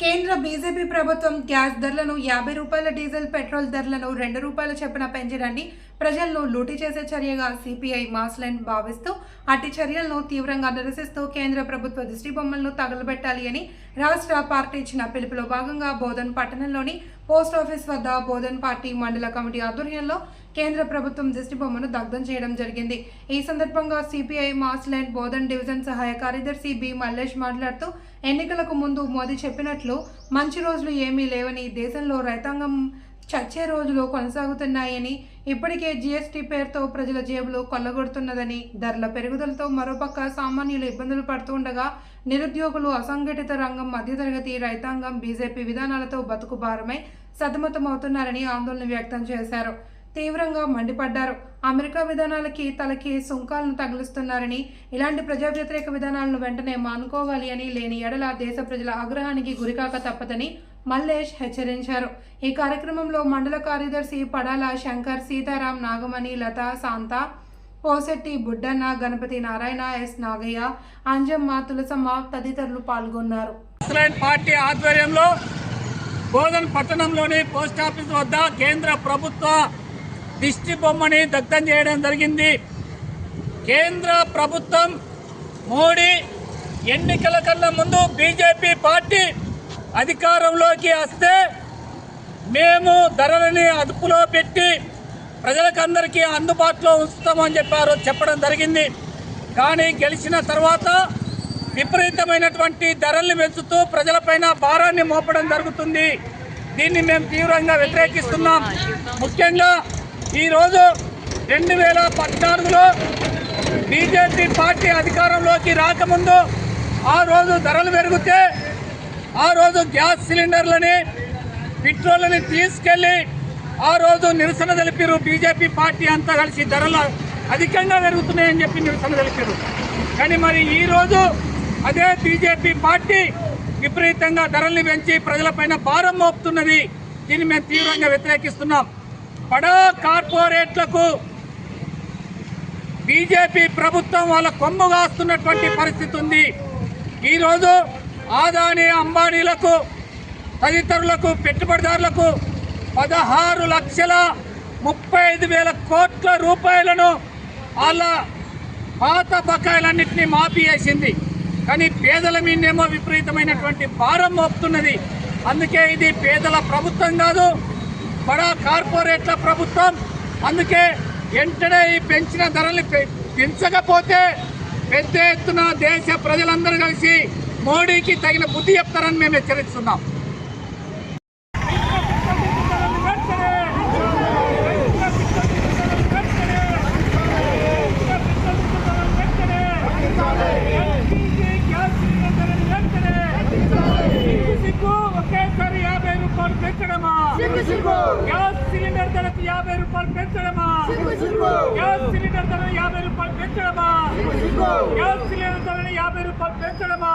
కేంద్ర బీజేపీ ప్రభుత్వం గ్యాస్ ధరలను యాభై రూపాయల డీజిల్ పెట్రోల్ ధరలను రెండు రూపాయల చొప్పున పెంచడాన్ని ప్రజలను లూటీ చేసే చర్యగా సిపిఐ మాస్లైన్ భావిస్తూ అట్టి చర్యలను తీవ్రంగా నిరసిస్తూ కేంద్ర ప్రభుత్వ దిష్టిబొమ్మలను తగలబెట్టాలి అని రాష్ట్ర పార్టీ ఇచ్చిన పిలుపులో భాగంగా బోధన్ పట్టణంలోని పోస్ట్ ఆఫీస్ వద్ద బోధన్ పార్టీ మండల కమిటీ ఆధ్వర్యంలో కేంద్ర ప్రభుత్వం దిష్టి బొమ్మను దగ్ధం చేయడం జరిగింది. ఈ సందర్భంగా CPI mass mass line Bodhan division సహాయ కార్యదర్శి బి మల్లేష్ మాట్లాడుతూ ఎన్నికలకు ముందు మోదీ చెప్పినట్లు మంచి రోజులు ఏమీ లేవని దేశంలో రైతాంగం చచ్చే రోజులు కొనసాగుతున్నాయని ఇప్పటికే జీఎస్టీ పేరుతో ప్రజల జేబులు కొల్లగొడుతున్నదని ధరల పెరుగుదలతో మరోపక్క సామాన్యులు ఇబ్బందులు పడుతుండగా నిరుద్యోగులు అసంఘటిత రంగం మధ్యతరగతి రైతాంగం బీజేపీ విధానాలతో బతుకు భారమై సతమతమవుతున్నారని ఆందోళన వ్యక్తం చేశారు. తీవ్రంగా మండిపడ్డారు. అమెరికా విధానాలకి తలకి సుంకాలను తగిలిస్తున్నారని ఇలాంటి ప్రజా వ్యతిరేక విధానాలను వెంటనే మానుకోవాలి అని లేని ఎడల దేశ ప్రజల ఆగ్రహానికి గురికాక తప్పదని మల్లేష్ హెచ్చరించారు. ఈ కార్యక్రమంలో మండల కార్యదర్శి పడాల శంకర్ సీతారాం నాగమణి లత శాంత పోసెట్టి బుడ్డన్న గణపతి నారాయణ ఎస్ నాగయ్య అంజమ్మ తులసమ్మ తదితరులు పాల్గొన్నారు. పార్టీ ఆధ్వర్యంలో బోధన్ పట్టణంలోని పోస్ట్ ఆఫీస్ వద్ద కేంద్ర ప్రభుత్వ దిష్టి బొమ్మని దగ్ధం చేయడం జరిగింది. కేంద్ర ప్రభుత్వం మోడీ ఎన్నికల కన్నా ముందు బీజేపీ పార్టీ అధికారంలోకి వస్తే మేము ధరలని అదుపులో పెట్టి ప్రజలకందరికీ అందుబాటులో ఉంచుతామని చెప్పారు చెప్పడం జరిగింది. కానీ గెలిచిన తర్వాత విపరీతమైనటువంటి ధరల్ని పెంచుతూ ప్రజలపైన భారాన్ని మోపడం జరుగుతుంది. దీన్ని మేము తీవ్రంగా వ్యతిరేకిస్తున్నాం. ముఖ్యంగా ఈరోజు రెండు వేల పద్నాలుగులో బీజేపీ పార్టీ అధికారంలోకి రాకముందు ఆ రోజు ధరలు పెరిగితే ఆ రోజు గ్యాస్ సిలిండర్లని పెట్రోల్ని తీసుకెళ్ళి ఆ రోజు నిరసన తెలిపారు బీజేపీ పార్టీ అంతా కలిసి ధరలు అధికంగా పెరుగుతున్నాయని చెప్పి నిరసన తెలిపారు కానీ మరి ఈరోజు అదే బీజేపీ పార్టీ విపరీతంగా ధరల్ని పెంచి ప్రజలపైన భారం మోపుతున్నది. దీన్ని మేము తీవ్రంగా వ్యతిరేకిస్తున్నాం. బడా కార్పొరేట్లకు బీజేపీ ప్రభుత్వం వాళ్ళ కొమ్ము కాస్తున్నటువంటి పరిస్థితి ఉంది. ఈరోజు ఆదాని అంబానీలకు తదితరులకు పెట్టుబడిదారులకు పదహారు లక్షల ముప్పై ఐదు వేల కోట్ల రూపాయలను వాళ్ళ పాత బకాయిలన్నింటినీ మాఫీ చేసింది. కానీ పేదల మీదేమో విపరీతమైనటువంటి భారం మోపుతున్నది. అందుకే ఇది పేదల ప్రభుత్వం కాదు బడా కార్పొరేట్ల ప్రభుత్వం. అందుకే వెంటనే ఈ పెంచిన ధరలు పె- పెంచకపోతే పెద్ద ఎత్తున దేశ ప్రజలందరూ కలిసి మోడీకి తగిన బుద్ధి చెప్తారని మేము హెచ్చరిస్తున్నాం. పెంచడమా? గ్యాస్ సిలిండర్ ధరకు యాభై రూపాయలు పెంచడమా? గ్యాస్ సిలిండర్ ధర యాభై రూపాయలు పెంచడమా? గ్యాస్ సిలిండర్ ధర యాభై రూపాయలు పెంచడమా?